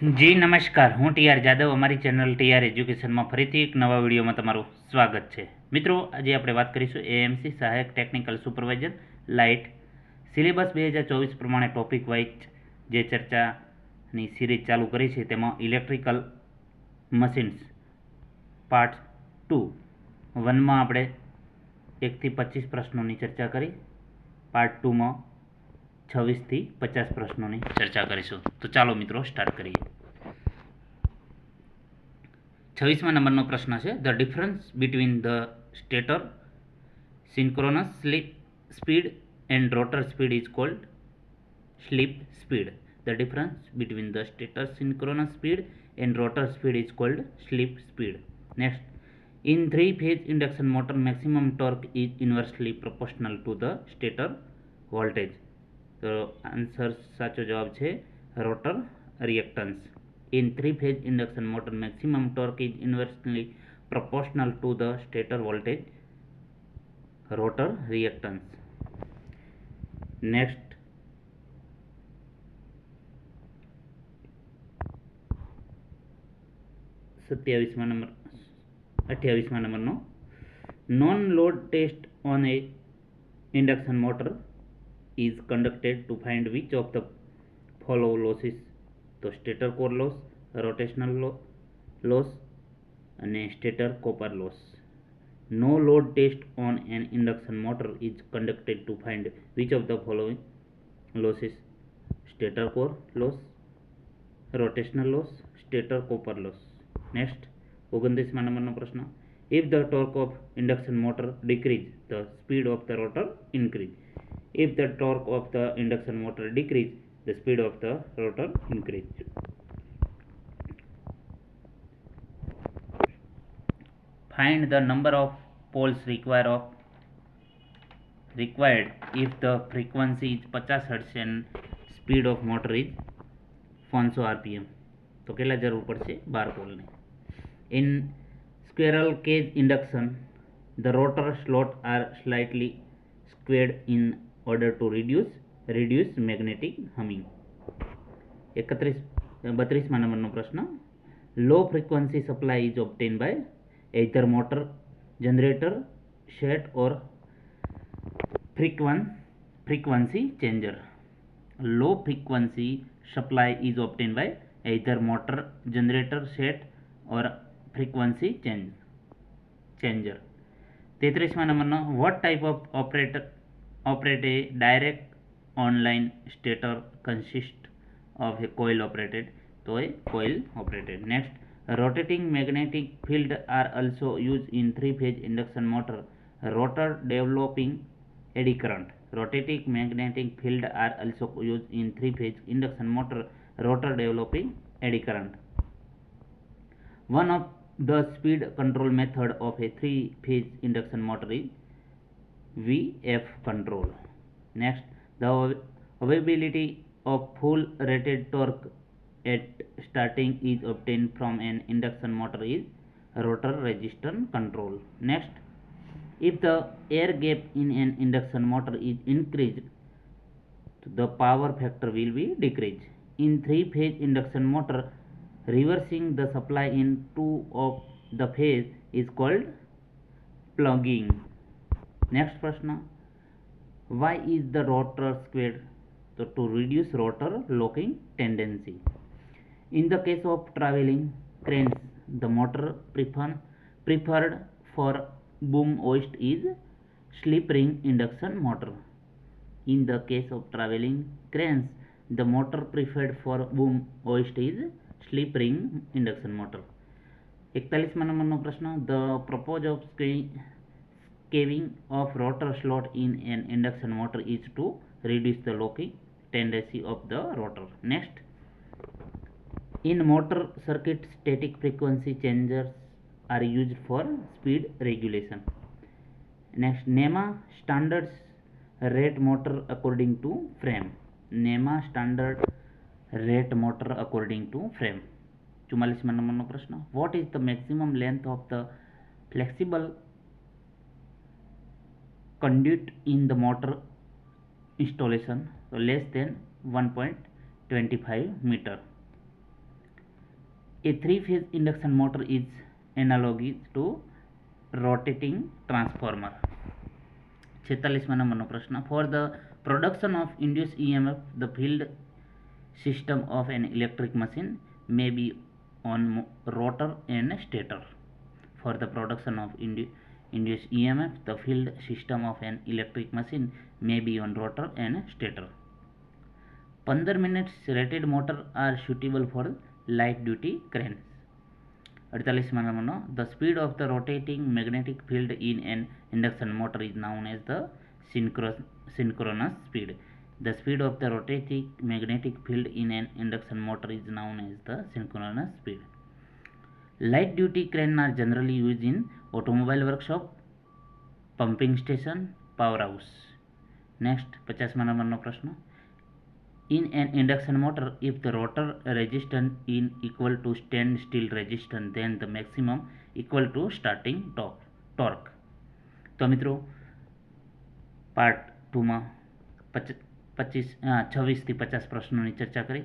જી, નમસ્કાર. હું TR Jadav. Channel channel TR એજ્યુકેશનમાં ફરીથી એક નવા વિડીયોમાં તમારું સ્વાગત છે. મિત્રો, આજે આપણે વાત કરીશું એએમસી સહાયક ટેકનિકલ સુપરવાઇઝર લાઇટ સિલેબસ બે હજાર ચોવીસ પ્રમાણે ટોપિક વાઇઝ જે ચર્ચાની સિરીઝ ચાલુ કરી છે, તેમાં ઇલેક્ટ્રિકલ મશીન્સ પાર્ટ ટુ. વનમાં આપણે એકથી પચીસ પ્રશ્નોની ચર્ચા કરી. પાર્ટ ટુમાં છવ્વીસથી પચાસ પ્રશ્નોની ચર્ચા કરીશું તો ચાલો મિત્રો સ્ટાર્ટ કરીએ છવ્વીસમાં નંબરનો પ્રશ્ન છે the difference between the stator synchronous slip speed and rotor speed is called slip speed The difference between the stator synchronous speed and rotor speed is called slip speed. Next, in three-phase induction motor, maximum torque is inversely proportional to the stator voltage. તો answer સાચો જવાબ છે rotor reactance in three phase induction motor maximum torque is inversely proportional to the stator voltage rotor reactance next સત્યાવીસમા number અઠ્યાવીસમા નંબરનો non load test on a induction motor is conducted to find which of the follow losses તો stator core loss rotational loss અને stator copper loss no load test on an induction motor is conducted to find which of the following losses stator core loss rotational loss stator copper loss next ઓગણત્રીસમા નંબરનો પ્રશ્ન if the torque of induction motor decrease the speed of the rotor increase if the torque of the induction motor decrease the speed of the rotor increase find the number of poles required of required if the frequency is 50 hertz and speed of motor is 500 rpm તો કેટલા જરૂર પડશે બાર પોલની in squirrel cage induction the rotor slot are slightly squared in order to reduce reduce magnetic humming એકત્રીસ બત્રીસમાં નંબરનો પ્રશ્ન low frequency supply is obtained by either motor generator set or frequency frequency changer low frequency supply is obtained by either motor generator set or frequency change changer તેત્રીસમા નંબરનો vote type of operator operate a direct online stator consists of a coil operated so a coil operated. Next rotating magnetic field are also used in three phase induction motor. Rotor developing eddy current. Rotating magnetic field are also used in three phase induction motor. Rotor developing eddy current. One of the speed control method of a three phase induction motor is VF control. Next, the availability of full rated torque at starting is obtained from an induction motor is rotor resistance control. Next, if the air gap in an induction motor is increased, the power factor will be decreased. In three-phase induction motor, reversing the supply in two of the phase is called plugging. Next प्रश्न why is the rotor squared? So to reduce rotor locking tendency. In the case of traveling cranes, the motor prefer, preferred for boom hoist is slip ring induction motor. In the case of traveling cranes, the motor preferred for boom hoist is slip ring induction motor. એકતાલીસમાં નંબરનો પ્રશ્ન the propose of સ્કેવિંગ of rotor slot in an induction motor is two reduce the locking tendency of the rotor. Next, in motor circuit, static frequency changers are used for speed regulation. Next, NEMA standards rate motor according to frame. NEMA standard rate motor according to frame. ચુમ્માલીસમાં નંબરનો પ્રશ્ન what is the maximum length of the flexible conduit in the motor installation so less than 1.25 meter A three-phase induction motor is analogous to rotating transformer. છેતાલીસમાં નંબરનો પ્રશ્ન for the production of induce EMF the field system of an electric machine May B on rotor and stator four the production of induced EMF, the field system of an electric machine may be on rotor and stator. 15 minutes rated motor are suitable for light duty cranes. The speed of the rotating magnetic field in an induction motor is known as the synchronous speed. The speed of the rotating magnetic field in an induction motor is known as the synchronous speed. Light duty crane are generally use in automobile workshop, pumping station, power house. Next પચાસમા નંબરનો પ્રશ્ન. In an induction motor if the rotor resistant in equal to stand still resistant then the maximum equal to starting torque torque તો મિત્રો part ટુમાં પચ, પચીસ છવ્વીસથી પચાસ પ્રશ્નોની ચર્ચા કરી.